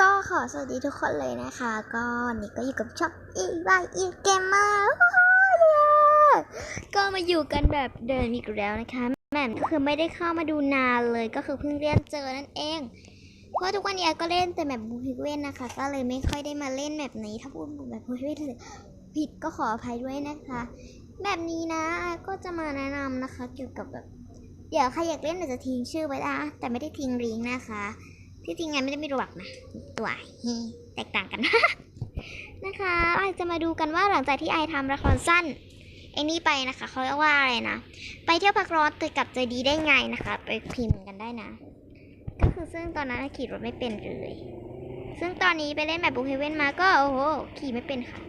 ก็ขอสวัสดีทุกคนเลยนะคะ ก็นี่ก็อยู่กับช่องอีวายอีเกมมาก็มาอยู่กันแบบเดิมอีกแล้วนะคะ แม่มก็คือไม่ได้เข้ามาดูนานเลยก็คือเพิ่งเรียนเจอนั่นเอง เพราะทุกวันนี้ก็เล่นแต่แบบบูฮิเวนนะคะ ก็เลยไม่ค่อยได้มาเล่นแบบนี้ถ้าพูดแบบบูฮิเวนผิดก็ขออภัยด้วยนะคะ แบบนี้นะก็จะมาแนะนำนะคะ เกี่ยวกับแบบเดี๋ยวใครอยากเล่นเดี๋ยวจะทิ้งชื่อไว้นะแต่ไม่ได้ทิ้งลิงก์นะคะ ที่จริงงานไม่ได้ม่รู้หรอกนะตัวแตกต่างกัน นะคะไอจะมาดูกันว่าหลังจากที่ไอทำละครสั้นไอ้นี่ไปนะคะเขาเรียกว่าอะไรนะไปเที่ยวพักร้อนตื่นกลับใจดีได้ไงนะคะ ไปพิมพ์กันได้นะ ก็คือซึ่งตอนนั้นขี่รถไม่เป็นเลยซึ่งตอนนี้ไปเล่นแบบบูเฮเว่นมาก็โอ้โหขี่ไม่เป็นค่ะ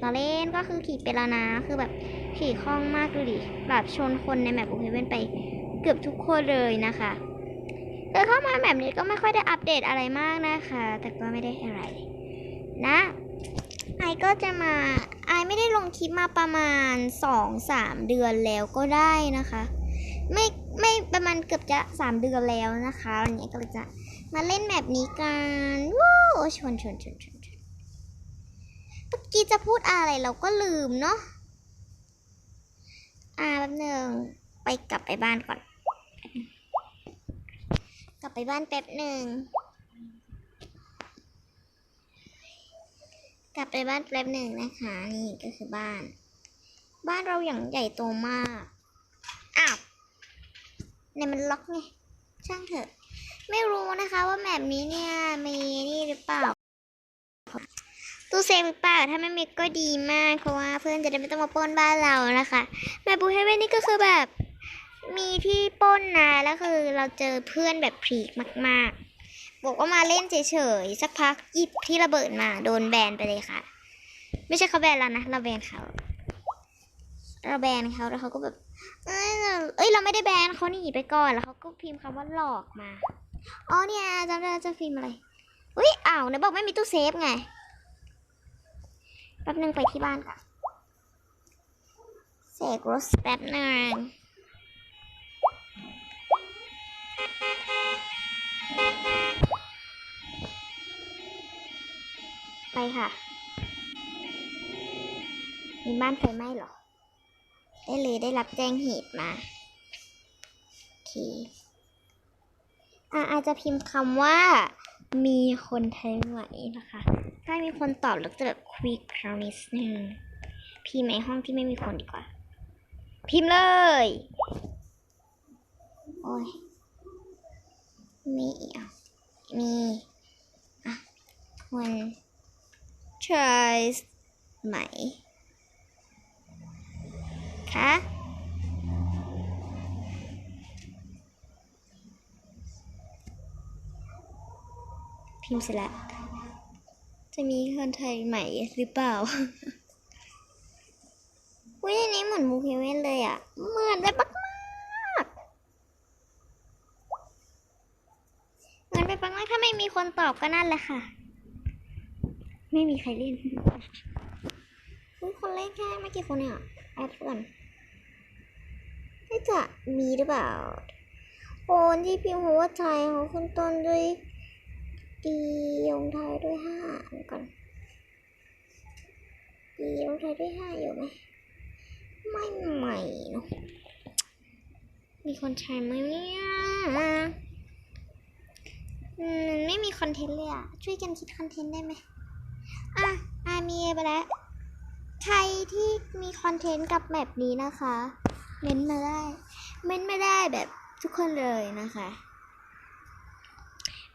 เราเล่นก็คือขี่เป็นแล้วนะคือแบบขี่คล่องมากดูดิแบบชนคนในแบบบูเฮเว่นไปเกือบทุกคนเลยนะคะ เออเข้ามาแบบนี้ก็ไม่ค่อยได้อัปเดตอะไรมากนะคะ แต่ก็ไม่ได้อะไร นะไอก็จะมาไอไม่ได้ลงคลิปมาประมาณ 2-3 เดือนแล้วก็ได้นะคะ ไม่ไม่ประมาณเกือบจะ 3 เดือนแล้วนะคะวันนี้ก็จะมาเล่นแบบนี้กันว้าวชนชนชนชนชนเมื่อกี้จะพูดอะไรเราก็ลืมเนาะอ่าแป๊บหนึ่งไปกลับไปบ้านก่อน กลับไปบ้านแป๊บหนึ่ง กลับไปบ้านแป๊บหนึ่งนะคะ นี่ก็คือบ้าน บ้านเราอย่างใหญ่โตมาก อ้าวเนี่ยมันล็อกไง ช่างเถอะ ไม่รู้นะคะว่าแบบนี้เนี่ยมีนี่หรือเปล่าตู้เซฟหรือเปล่าถ้าไม่มีก็ดีมากเพราะว่าเพื่อนจะได้ไม่ต้องมาปล้นบ้านเรานะคะ แบบบูเฮเว่นนี่ก็คือแบบ มีที่ป้นนะแล้วคือเราเจอเพื่อนแบบพีกมาก ๆ บอกว่ามาเล่นเฉยๆสักพักหยิบที่ระเบิดมาโดนแบนไปเลยค่ะ ไม่ใช่เขาแบนเรานะเราแบนเขาเราแบนเขาแล้วเขาก็แบบ เอ้ยเอ้ยเราไม่ได้แบนเขาหนีไปก่อนแล้วเขาก็พิมพ์คำว่าหลอกมาอ๋อเนี่ยจำได้จะพิมพ์อะไรอุ้ยอ้าวไหนบอกไม่มีตู้เซฟไงแป๊บนึงไปที่บ้านก่อนเสกรถแป๊บนึง ไปค่ะ มีบ้านไฟไหม้เหรอ ได้เลยได้รับแจ้งเหตุมา โอเค อะอาจจะพิมพ์คำว่า มีคนไทยไหมนะคะ ถ้ามีคนตอบแล้วจะแบบควิกคราวนิดนึงพิมพ์ในห้องที่ไม่มีคนดีกว่า พิมพ์เลย โอ้ยมีอะมีอะคน ใช่ไหมคะพิมพ์เสร็จแล้ว จะมีคนไทยใหม่หรือเปล่าอุ้ยอันนี้เหมือนมูเฮเวนเลยอะ เหมือนแบบมากเหมือนไปปังมากถ้าไม่มีคนตอบก็นั่นแหละค่ะ ไม่มีใครเล่นอุ๊ยคนเล่นแค่ไม่กี่คนเนี่ยแอดก่อนน่าจะมีหรือเปล่าคนที่พิมพ์หัวใจของคุณต้นด้วยดียงไทยด้วยห้าอันก่อนดียงไทยด้วยห้าอยู่ไหมไม่ใหม่เนอะมีคนใช้ไหมเนี่ยอืมไม่มีคอนเทนต์เลยอะช่วยกันคิดคอนเทนต์ได้ไหม อะอะมีไปแล้ว ใครที่มีคอนเทนต์กับแบบนี้นะคะ เม้นมาได้ เม้นไม่ได้แบบทุกคนเลยนะคะ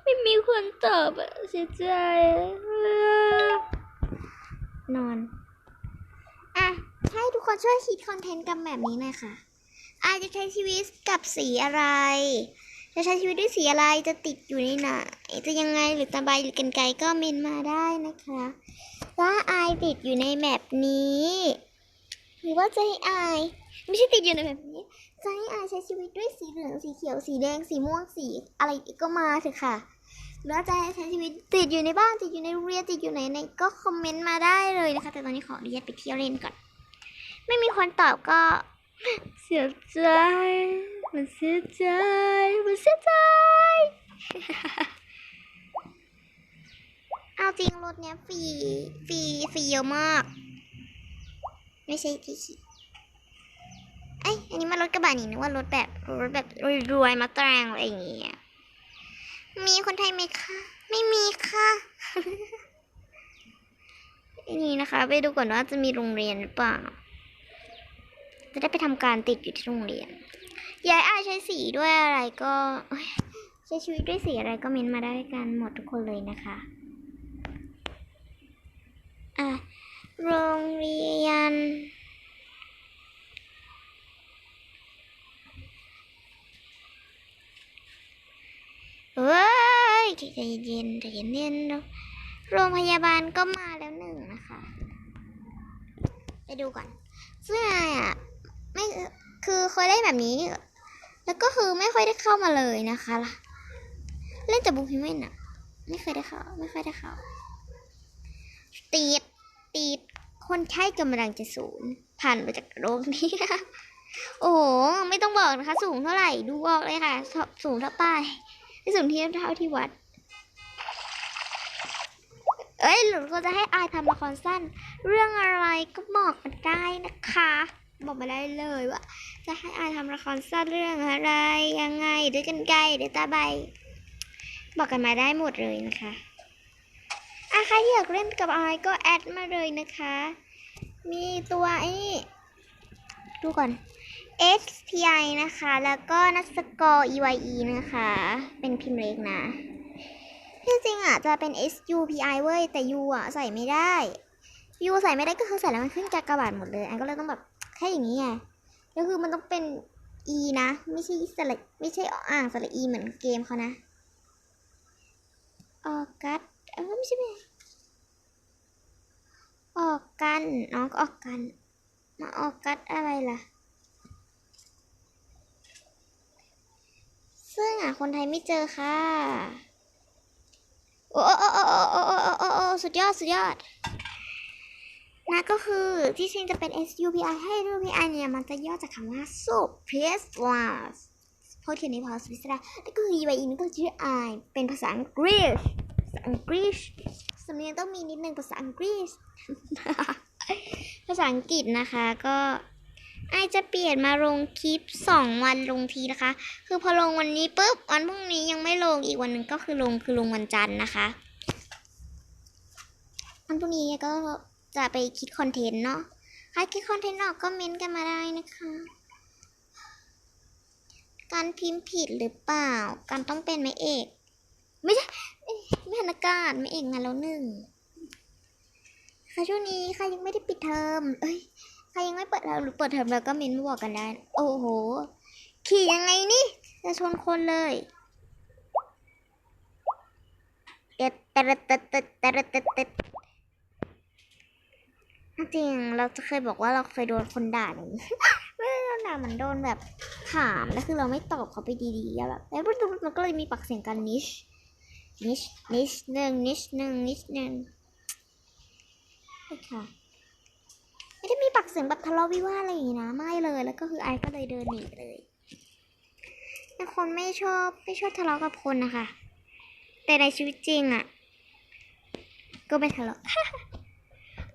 ไม่มีคนตอบเสียใจ นอน อะ ให้ทุกคนช่วยคิดคอนเทนต์กับแบบนี้หน่อยค่ะอาจจะใช้ชีวิตกับสีอะไร จะใช้ชีวิตด้วยสีอะไรจะติดอยู่ในไหนจะยังไงหรือตะไบหรือกันไกก็เมนมาได้นะคะว่าไอาติดอยู่ในแมปนี้ หรือว่าจะให้อไม่ใช่ติดอยู่ในแมปนี้จะให้อาใช้ชีวิตด้วยสีเหลือง สีเขียว สีแดง สีม่วง สีอะไรอีกก็มาเถอะค่ะหรือว่าจะใช้ชีวิตติดอยู่ในบ้าน ติดอยู่ในรงเรียน ติดอยู่ไหนในก็คอมเมนต์มาได้เลยนะคะ แต่ตอนนี้ขออนุญาตไปเที่ยวเล่นก่อน ไม่มีคนตอบก็ เสียใจ มันเสียใจ มันเสียใจจริงรถเนี้ยฟรีฟรีฟรีเยอะมาก ไม่ใช่ที่ขี่เอ้ยอันนี้มันรถกระบะนี่นึกว่ารถแบบรถแบบรวยๆมาแตรงอะไรอย่างเงี้ยมีคนไทยไหมคะ ไม่มีค่ะนี่นะคะ ไปดูก่อนว่าจะมีโรงเรียนหรือเปล่า จะได้ไปทำการติดอยู่ที่โรงเรียน ยายอาใช้สีด้วยอะไรก็ใช้ชีวิตด้วยสีอะไรก็เม้นมาได้กันหมดทุกคนเลยนะคะ อะ โรงเรียน เฮ้ยใจเย็นใจเย็นๆเนโรงพยาบาลก็มาแล้วหนึ่งนะคะ ไปดูก่อนซึ่งออะ ไม่คือเคยได้แบบนี้ แล้วก็คือไม่ค่อยได้เข้ามาเลยนะคะล่ะเล่นแต่บุกฮิเมนอะไม่เคยได้เข้า ไม่ค่อยได้เข้าติดติดคนไข้กำลังจะสูญผ่านไปจากโรคนี้โอ้โห ไม่ต้องบอกนะคะ สูงเท่าไหร่ดูออกเลยค่ะ สูงเท่าป้ายไม่สูงที่เท่าที่วัด เอ้ยหรือก็จะให้อายทำละครสั้น เรื่องอะไรก็บอกมันได้นะคะ บอกมาได้เลยว่า จะให้อายทำละครสั้นเรื่องอะไร ยังไงด้วยกันไกลเดี๋ยตาใบ บอกกันมาได้หมดเลยนะคะอะใครที่อยากเล่นกับอายก็แอดมาเลยนะคะ มีตัวไอ้นี่ดูก่อน SPI นะคะ แล้วก็นัสกอร์ EYE นะคะ เป็นพิมพ์เล็กนะที่จริงอะจะเป็น SUPI เว้ย แต่ U อะใส่ไม่ได้ U ใส่ไม่ได้ก็คือใส่แล้วมันขึ้นกากบาทหมดเลย อันก็เลยต้องแบบ แค่อย่างนี้ไงก็คือมันต้องเป็น e นะ ไม่ใช่สระไม่ใช่อ่างสระ e เหมือนเกมเขานะออกัดเออไม่ใช่ไหมออกกันน้องออกกัน มาออกกัดอะไรล่ะ ซึ่งอะคนไทยไม่เจอค่ะ โอ้โอ้โอ้โอ้โอ้โอ้สุดยอด สุดยอด นะก็คือที่จริงจะเป็น SUPI ให้ UPI เนี่ยมันจะย่อจากคำว่า Surprise เพราะเขียนในภาษาสวิสเซอร์แลนด์แล้วก็คือ UAE นี่ก็ชื่อ I เป็นภาษาอังกฤษภาษาอังกฤษสำเนียงต้องมีนิดนึงภาษาอังกฤษ ภาษาอังกฤษนะคะก็ไอจะเปลี่ยนมาลงคลิป 2 วันลงทีนะคะ คือพอลงวันนี้ปุ๊บวันพรุ่งนี้ยังไม่ลงอีกวันหนึ่งก็คือลงคือลงวันจันทร์นะคะวันพรุ่งนี้ก็ จะไปคิดคอนเทนต์เนาะใครคิดคอนเทนต์ออกก็เม้นต์กันมาได้นะคะ การพิมพ์ผิดหรือเปล่า การต้องเป็นไม่เอก ไม่ใช่ไม่หันากาศไม่เอกงานแล้วหนึ่งค่ะช่วงนี้ใครยังไม่ได้ปิดเทอม เอ้ยใครยังไม่เปิดเทอมหรือเปิดเทอมแล้วก็เม้นต์มาบอกกันได้ โอ้โห ขี่ยังไงนี่ จะชนคนเลยเต็ดเต็ดเต็ดเต็ดเต็ดเต็ดเต็ด จริงเราจะเคยบอกว่าเราเคยโดนคนด่าอย่างนี้ไม่ได้โดนด่าเหมือนโดนแบบถามแล้วคือเราไม่ตอบเขาไปดีๆอะแบบแล้วมันก็เลยมีปากเสียงกันนิชนิชนิชหนึ่งนิชหนึ่งนิชหนึ่งโอเคค่ะไม่ได้มีปากเสียงแบบทะเลาะวิวาทอะไรอย่างนี้นะไม่เลย แล้วก็คือไอซ์ก็เลยเดินหนีเลยแต่คนไม่ชอบไม่ชอบทะเลาะกับคนนะคะ แต่ในชีวิตจริงอะ ก็ไม่ทะเลาะ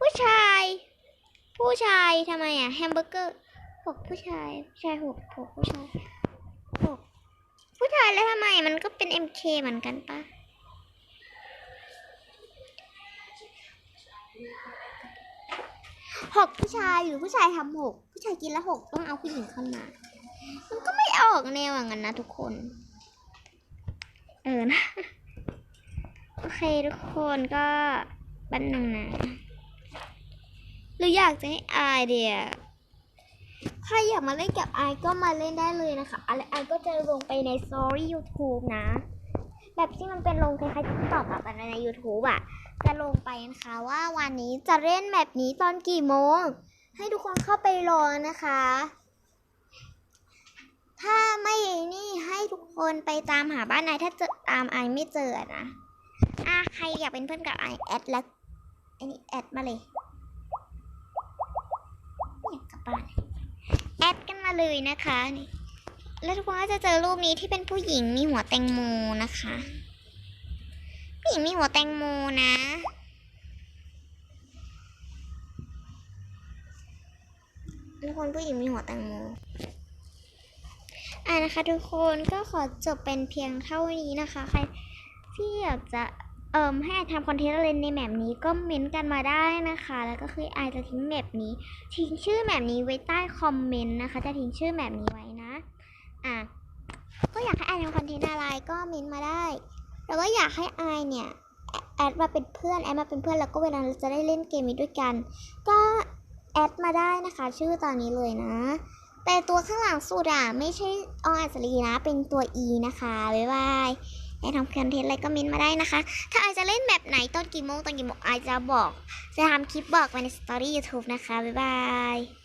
ผู้ชาย ผู้ชายทำไมอะแฮมเบอร์เกอร์หกผู้ชายผู้ชายหกหกผู้ชายหกผู้ชายแล้วทำไมมันก็เป็น MK เหมือนกันปะหกผู้ชายหรือผู้ชายทำหกผู้ชายกินแล้วหกต้องเอาผู้หญิงเข้ามา มันก็ไม่ออกแนวอย่างนั้นนะทุกคน เออนะ โอเคทุกคนก็บันหนึ่งนะ รืออยากจะให้อายเดียใครอยากมาเล่นกับไอายก็มาเล่นได้เลยนะคะอะไรไอายก็จะลงไปใน Story YouTube นะ แบบที่มันเป็นลงคล้ายๆติ๊กต็อกแต่ใน YouTube อะจะลงไปนะคะว่าวันนี้จะเล่นแบบนี้ตอนกี่โมง ให้ทุกคนเข้าไปรอนะคะ ถ้าไม่นี่ให้ทุกคนไปตามหาบ้านนายถ้าเจอตามไอายไม่เจอนะอะใครอยากเป็นเพื่อนกับไอแอดแล้วไอ้นี่แอดมาเลย เลยนะคะ แล้วทุกคนก็จะเจอรูปนี้ที่เป็นผู้หญิงมีหัวแตงโมนะคะผู้หญิงมีหัวแตงโมนะทุกคนผู้หญิงมีหัวแตงโมอ่านะคะ ทุกคนก็ขอจบเป็นเพียงเท่านี้นะคะ ใครที่อยากจะ เอ่มให้อายทำคอนเทนต์อะไรในแมปนี้ก็เม้นต์กันมาได้นะคะ แล้วก็คืออายจะทิ้งแมปนี้ทิ้งชื่อแมปนี้ไว้ใต้คอมเมนต์นะคะ จะทิ้งชื่อแมปนี้ไว้นะ อะก็อยากให้อายทำคอนเทนต์อะไรก็เม้นต์มาได้แล้วก็อยากให้อายเนี่ยแอดมาเป็นเพื่อนแอดมาเป็นเพื่อนแล้วก็เวลาเราจะได้เล่นเกมนี้ด้วยกัน ก็แอดมาได้นะคะ ชื่อตอนนี้เลยนะ แต่ตัวข้างหลังสุดอะไม่ใช่ออัศรีนะเป็นตัว E นะคะบ๊ายบาย ไอทำคอนเทนต์อะไรก็มินมาได้นะคะ ถ้าไอจะเล่นแบบไหนตอนกี่โมงตอนกี่โมงไอจะบอก จะทำคลิปบอกไว้ในสตอรี่ยูทูบนะคะ บ๊ายบาย